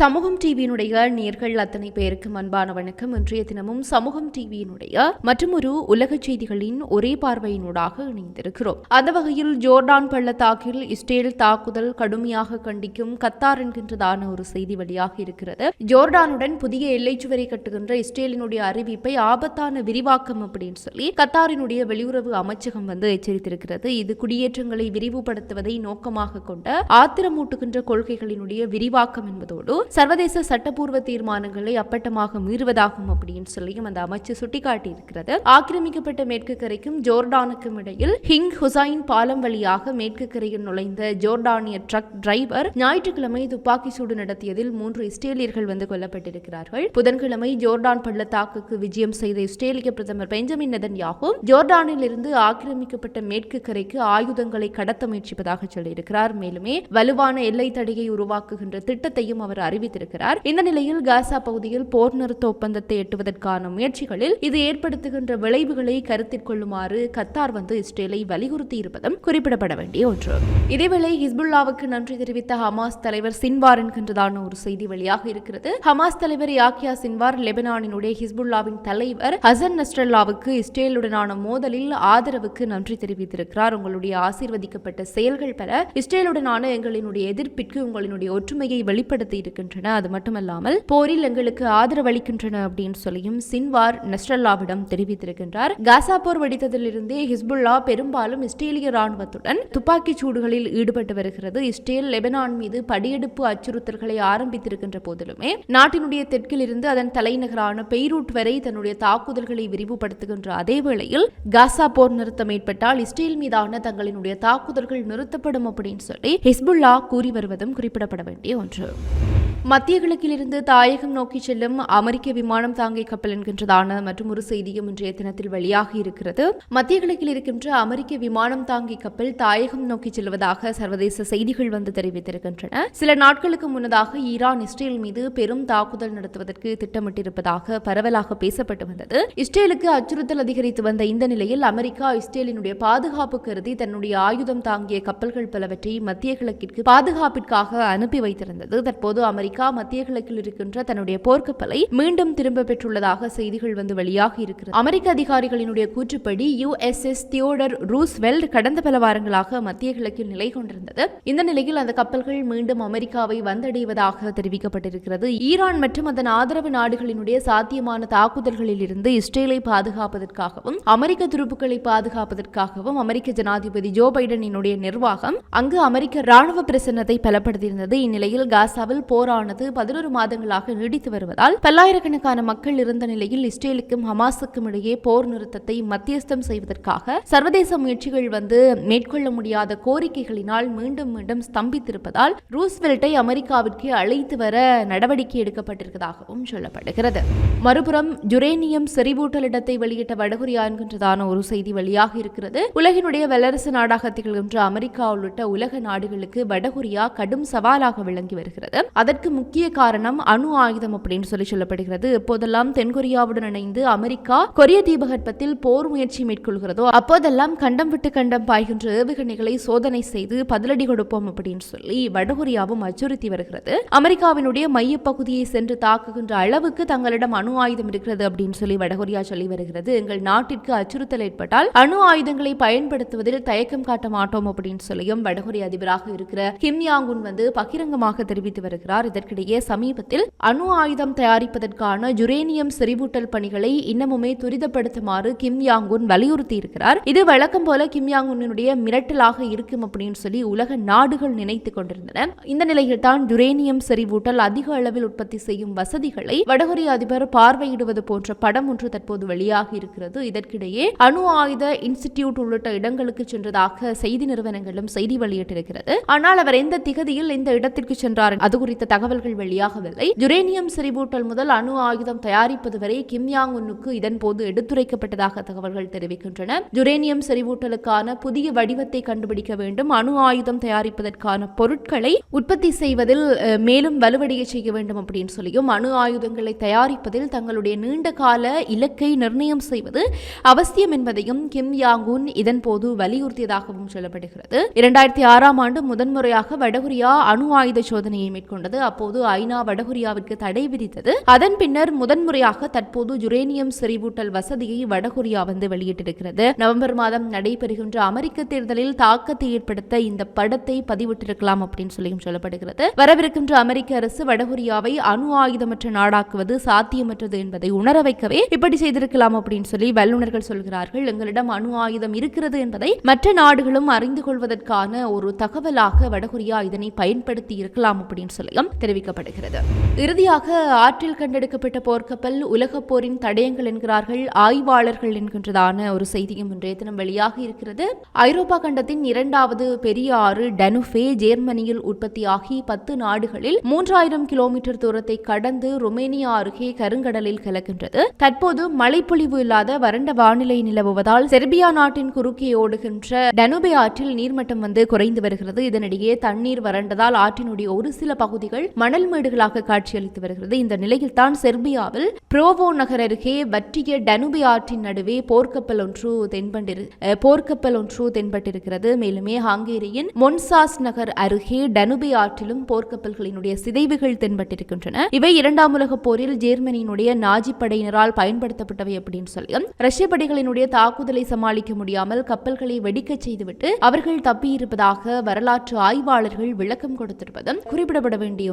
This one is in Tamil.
சமூகம் டிவியினுடைய நேர்கள் அத்தனை பேருக்கு அன்பான வணக்கம். இன்றைய தினமும் சமூகம் டிவியினுடைய மற்றும் ஒரு உலக செய்திகளின் ஒரே பார்வையினூடாக இணைந்திருக்கிறோம். அந்த வகையில் ஜோர்டான் பள்ளத்தாக்கில் இஸ்ரேல் தாக்குதல் கடுமையாக கண்டிக்கும் கத்தார் என்கின்றதான ஒரு செய்தி வெளியாக இருக்கிறது. ஜோர்டானுடன் புதிய எல்லைச்சுவரை கட்டுகின்ற இஸ்ரேலினுடைய அறிவிப்பை ஆபத்தான விரிவாக்கம் அப்படின்னு சொல்லி கத்தாரினுடைய வெளியுறவு அமைச்சகம் வந்து எச்சரித்திருக்கிறது. இது குடியேற்றங்களை விரிவுபடுத்துவதை நோக்கமாக கொண்ட ஆத்திரமூட்டுகின்ற கொள்கைகளினுடைய விரிவாக்கம் என்பதோடு சர்வதேச சட்டப்பூர்வ தீர்மானங்களை அப்பட்டமாக மீறுவதாகும் அப்படின்னு சொல்லியும் அந்த அமைச்சு சுட்டிக்காட்டியிருக்கிறது. ஆக்கிரமிக்கப்பட்ட மேற்கு கரைக்கும் ஜோர்டானுக்கும் இடையில் ஹிங் ஹுசைன் பாலம் வழியாக மேற்கு கரையில் நுழைந்த ஜோர்டானிய ட்ரக் டிரைவர் ஞாயிற்றுக்கிழமை துப்பாக்கி சூடு நடத்தியதில் மூன்று இஸ்ரேலியர்கள் வந்து கொல்லப்பட்டிருக்கிறார்கள். புதன்கிழமை ஜோர்டான் பள்ளத்தாக்குக்கு விஜயம் செய்த இஸ்ரேலிய பிரதமர் பெஞ்சமின் நெதன்யாகு ஜோர்டானில் இருந்து ஆக்கிரமிக்கப்பட்ட மேற்கு கரைக்கு ஆயுதங்களை கடத்த முயற்சிப்பதாக சொல்லியிருக்கிறார். மேலுமே வலுவான எல்லை தடையை உருவாக்குகின்ற திட்டத்தையும் அவர் அறிவித்திருக்கிறார். இந்த நிலையில் காசா பகுதியில் போர் நிறுத்த ஒப்பந்தத்தை எட்டுவதற்கான முயற்சிகளில் இது ஏற்படுத்துகின்ற விளைவுகளை கருத்தில் கொள்ளுமாறு கத்தார் வந்து இஸ்ரேலை வலியுறுத்தி இருப்பதும் குறிப்பிடப்பட வேண்டிய ஒன்று. இதேவேளை ஹிஸ்புல்லாவுக்கு நன்றி தெரிவித்த ஹமாஸ் தலைவர் சின்வார் என்கின்றதான ஒரு செய்தி வெளியாக இருக்கிறது. ஹமாஸ் தலைவர் யாக்கியா சின்வார் லெபனானினுடைய ஹிஸ்புல்லாவின் தலைவர் ஹசன் நஸ்ரல்லாவுக்கு இஸ்ரேலுடனான மோதலில் ஆதரவுக்கு நன்றி தெரிவித்திருக்கிறார். உங்களுடைய ஆசீர்வதிக்கப்பட்ட செயல்கள் பெற இஸ்ரேலுடனான எங்களினுடைய எதிர்ப்பிற்கு உங்களினுடைய ஒற்றுமையை வெளிப்படுத்தி இருக்கின்ற வருகின்றன. அது மட்டுமல்லாமல் போரில் எங்களுக்கு ஆதரவளிக்கின்றன அப்படின்னு சொல்லியும் சின்வார் நஸ்ரல்லாவிடம் தெரிவித்திருக்கின்றார். காசா போர் வெடித்ததிலிருந்தே ஹிஸ்புல்லா பெரும்பாலும் இஸ்ரேலிய ராணுவத்துடன் துப்பாக்கிச் சூடுகளில் ஈடுபட்டு வருகிறது. இஸ்ரேல் லெபனான் மீது படியெடுப்பு அச்சுறுத்தல்களை ஆரம்பித்திருக்கின்ற போதிலுமே நாட்டினுடைய தெற்கில் இருந்து அதன் தலைநகரான பெய்ரூட் வரை தன்னுடைய தாக்குதல்களை விரிவுபடுத்துகின்ற அதே வேளையில் காசா போர் நிறுத்தம் ஏற்பட்டால் இஸ்ரேல் மீதான தங்களினுடைய தாக்குதல்கள் நிறுத்தப்படும் அப்படின்னு சொல்லி ஹிஸ்புல்லா கூறி வருவதும் குறிப்பிடப்பட வேண்டிய ஒன்று. மத்திய கிழக்கிலிருந்து தாயகம் நோக்கி செல்லும் அமெரிக்க விமானம் தாங்கி கப்பல் என்கின்றதான மற்றும் ஒரு செய்தியும் இன்றைய தினத்தில் வெளியாகி இருக்கிறது. மத்திய கிழக்கில் இருக்கின்ற அமெரிக்க விமானம் தாங்கி கப்பல் தாயகம் நோக்கி செல்வதாக சர்வதேச செய்திகள் வந்து தெரிவித்திருக்கின்றன. சில நாட்களுக்கு முன்னதாக ஈரான் இஸ்ரேல் மீது பெரும் தாக்குதல் நடத்துவதற்கு திட்டமிட்டிருப்பதாக பரவலாக பேசப்பட்டு வந்தது. இஸ்ரேலுக்கு அச்சுறுத்தல் அதிகரித்து வந்த இந்த நிலையில் அமெரிக்கா இஸ்ரேலினுடைய பாதுகாப்பு கருதி தன்னுடைய ஆயுதம் தாங்கிய கப்பல்கள் பலவற்றை மத்திய கிழக்கிற்கு பாதுகாப்பிற்காக அனுப்பி வைத்திருந்தது. தற்போது அமெரிக்க அமெரிக்கா மத்திய கிழக்கில் இருக்கின்ற தன்னுடைய போர்க்கப்பலை மீண்டும் திரும்ப பெற்றுள்ளதாக செய்திகள் வந்து வெளியாகி இருக்கிறது. அமெரிக்க அதிகாரிகளினுடைய கூற்றுப்படி யுஎஸ்எஸ் தியோடர் ரூஸ்வெல்ட் கடந்த பல வாரங்களாக மத்திய கிழக்கில் நிலை கொண்டிருந்தது. இந்த நிலையில் அந்த கப்பல்கள் மீண்டும் அமெரிக்காவை வந்தடைவதாக தெரிவிக்கப்பட்டிருக்கிறது. ஈரான் மற்றும் அதன் ஆதரவு நாடுகளினுடைய சாத்தியமான தாக்குதல்களில் இருந்து இஸ்ரேலை பாதுகாப்பதற்காகவும் அமெரிக்க துருப்புக்களை பாதுகாப்பதற்காகவும் அமெரிக்க ஜனாதிபதி ஜோ பைடனினுடைய நிர்வாகம் அங்கு அமெரிக்க ராணுவ பிரசன்னத்தை பலப்படுத்தியிருந்தது. இந்நிலையில் காசாவில் போரானது பதினோரு மாதங்களாக நீடித்து வருவதால் பல்லாயிரக்கணக்கான மக்கள் இருந்த நிலையில் இஸ்ரேலுக்கும் ஹமாஸுக்கும் இடையே போர் நிறுத்தத்தை மத்தியஸ்தம் செய்வதற்காக சர்வதேச முயற்சிகள் வந்து மேற்கொள்ள முடியாத கோரிக்கைகளினால் மீண்டும் மீண்டும் ஸ்தம்பித்திருப்பதால் ரூஸ்வெல்ட்டை அமெரிக்காவிற்கு அழைத்து வர நடவடிக்கை எடுக்கப்பட்டிருப்பதாகவும் சொல்லப்படுகிறது. மறுபுறம் யுரேனியம் செறிவூட்டல் இடத்தை வெளியிட்ட வடகொரியா என்கின்றதான ஒரு செய்தி வெளியாக இருக்கிறது. உலகினுடைய வல்லரசு நாடாக திகழ்கின்ற அமெரிக்கா உள்ளிட்ட உலக நாடுகளுக்கு வடகொரியா கடும் சவாலாக விளங்கி வருகிறது. அதற்கு முக்கிய காரணம் அணு ஆயுதம் அப்படின்னு சொல்லி சொல்லப்படுகிறது. எப்போதெல்லாம் தென்கொரியாவுடன் இணைந்து அமெரிக்கா கொரிய தீபகற்பத்தில் போர் முயற்சி மேற்கொள்கிறதோ அப்போதெல்லாம் கண்டம் விட்டு கண்டம் பாய்கின்ற ஏவுகணைகளை சோதனை செய்து பதிலடி கொடுப்போம் அப்படின்னு சொல்லி வடகொரியாவும் அச்சுறுத்தி வருகிறது. அமெரிக்காவினுடைய மையப்பகுதியை சென்று தாக்குகின்ற அளவுக்கு தங்களிடம் அணு ஆயுதம் இருக்கிறது அப்படின்னு சொல்லி வடகொரியா சொல்லி வருகிறது. எங்கள் நாட்டிற்கு அச்சுறுத்தல் ஏற்பட்டால் அணு ஆயுதங்களை பயன்படுத்துவதில் தயக்கம் காட்ட மாட்டோம் அப்படின்னு சொல்லியும் வடகொரிய அதிபராக இருக்கிற கிம் யாங் உன் வந்து பகிரங்கமாக தெரிவித்து வருகிறார். இதற்கிடையே சமீபத்தில் அணு ஆயுதம் தயாரிப்பதற்கான யுரேனியம் செறிவூட்டல் பணிகளை இன்னமுமே துரிதப்படுத்துமாறு கிம் யாங்குன் வலியுறுத்தி இருக்கிறார் இது வழக்கம் போல கிம் யாங்குனுடைய மிரட்டலாக இருக்கும் அப்படின்னு சொல்லி உலக நாடுகள் நினைத்துக் கொண்டிருந்தன. இந்த நிலையில் தான் யுரேனியம் செறிவூட்டல் அதிக அளவில் உற்பத்தி செய்யும் வசதிகளை வடகொரிய அதிபர் பார்வையிடுவது போன்ற படம் ஒன்று தற்போது வெளியாகி இருக்கிறது. இதற்கிடையே அணு ஆயுத இன்ஸ்டிடியூட் உள்ளிட்ட இடங்களுக்கு சென்றதாக செய்தி நிறுவனங்களும் செய்தி வெளியிட்டிருக்கிறது. ஆனால் அவர் எந்த திகதியில் இந்த இடத்திற்கு சென்றார்? அது குறித்த தகவல் தகவல்கள் வெளியாகவில்லை. யுரேனியம் செறிவூட்டல் முதல் அணு ஆயுதம் தயாரிப்பது வரை கிம் யாங் உன்னுக்கு இதன்போது எடுத்துரைக்கப்பட்டதாக தகவல்கள் தெரிவிக்கின்றன. யுரேனியம் செறிவூட்டலுக்கான புதிய வடிவத்தை கண்டுபிடிக்க வேண்டும். அணு ஆயுதம் தயாரிப்பதற்கான பொருட்களை உற்பத்தி செய்வதில் மேலும் வலுவடைய செய்ய வேண்டும் அப்படின்னு சொல்லியும் அணு ஆயுதங்களை தயாரிப்பதில் தங்களுடைய நீண்ட கால இலக்கை நிர்ணயம் செய்வது அவசியம் என்பதையும் கிம் யாங்குன் உன் இதன் போது வலியுறுத்தியதாகவும் சொல்லப்படுகிறது. இரண்டாயிரத்தி ஆறாம் ஆண்டு முதன்முறையாக வடகொரியா அணு ஆயுத சோதனையை மேற்கொண்டது. அப்போது ஐநா வடகொரியாவிற்கு தடை விதித்தது. அதன் பின்னர் முதன்முறையாக தற்போது யுரேனியம் செறிவூட்டல் வசதியை வடகொரியா வந்து வெளியிட்டிருக்கிறது. நவம்பர் மாதம் நடைபெறுகின்ற அமெரிக்க தேர்தலில் தாக்கத்தை ஏற்படுத்த இந்த படத்தை பதிவிட்டிருக்கலாம் அப்படின்னு சொல்லியும் சொல்லப்படுகிறது. வரவிருக்கின்ற அமெரிக்க அரசு வடகொரியாவை அணு ஆயுதமற்ற நாடாக்குவது சாத்தியமற்றது என்பதை உணர வைக்கவே இப்படி செய்திருக்கலாம் அப்படின்னு சொல்லி வல்லுநர்கள் சொல்கிறார்கள். எங்களிடம் அணு ஆயுதம் இருக்கிறது என்பதை மற்ற நாடுகளும் அறிந்து கொள்வதற்கான ஒரு தகவலாக வடகொரியா இதனை பயன்படுத்தி இருக்கலாம் அப்படின்னு சொல்லியும் தெரிவிக்கப்படுகிறது. இறுதியாக ஆற்றில் கண்டெடுக்கப்பட்ட போர்க்கப்பல் உலகப் போரின் தடயங்கள் என்கிறார்கள் ஆய்வாளர்கள் என்கின்றதான ஒரு செய்தியும் இன்றைய தினம் வெளியாக இருக்கிறது. ஐரோப்பா கண்டத்தின் இரண்டாவது பெரிய ஆறு டனுஃபே ஜெர்மனியில் உற்பத்தியாகி பத்து நாடுகளில் மூன்றாயிரம் கிலோமீட்டர் தூரத்தை கடந்து ருமேனியா அருகே கருங்கடலில் கலக்கின்றது. தற்போது மழைப்பொழிவு இல்லாத வறண்ட வானிலை நிலவுவதால் செர்பியா நாட்டின் குறுக்கே ஓடுகின்ற டனுபே ஆற்றில் நீர்மட்டம் வந்து குறைந்து வருகிறது. இதனிடையே தண்ணீர் வறண்டதால் ஆற்றினுடைய ஒரு சில பகுதிகள் மணல் மேடுகளாக காட்சியளித்து வருகிறது. இந்த நிலையில் தான் செர்பியாவில் புரோவோ நகர் அருகே வற்றிய டனுபி ஆற்றின் நடுவே போர்க்கப்பல் ஒன்று தென்பட்டிரு போர்க்கப்பல் ஒன்று தென்பட்டிருக்கிறது. மேலுமே ஹங்கேரியின் மொன்சாஸ் நகர் அருகே டனுபி ஆற்றிலும் போர்க்கப்பல்களினுடைய சிதைவுகள் தென்பட்டிருக்கின்றன. இவை இரண்டாம் உலகப் போரில் ஜெர்மனியினுடைய நாஜி படையினரால் பயன்படுத்தப்பட்டவை அப்படின்னு சொல்லி. ரஷ்ய படைகளினுடைய தாக்குதலை சமாளிக்க முடியாமல் கப்பல்களை வெடிக்க செய்துவிட்டு அவர்கள் தப்பியிருப்பதாக வரலாற்று ஆய்வாளர்கள் விளக்கம் கொடுத்திருப்பதும் குறிப்பிடப்பட வேண்டிய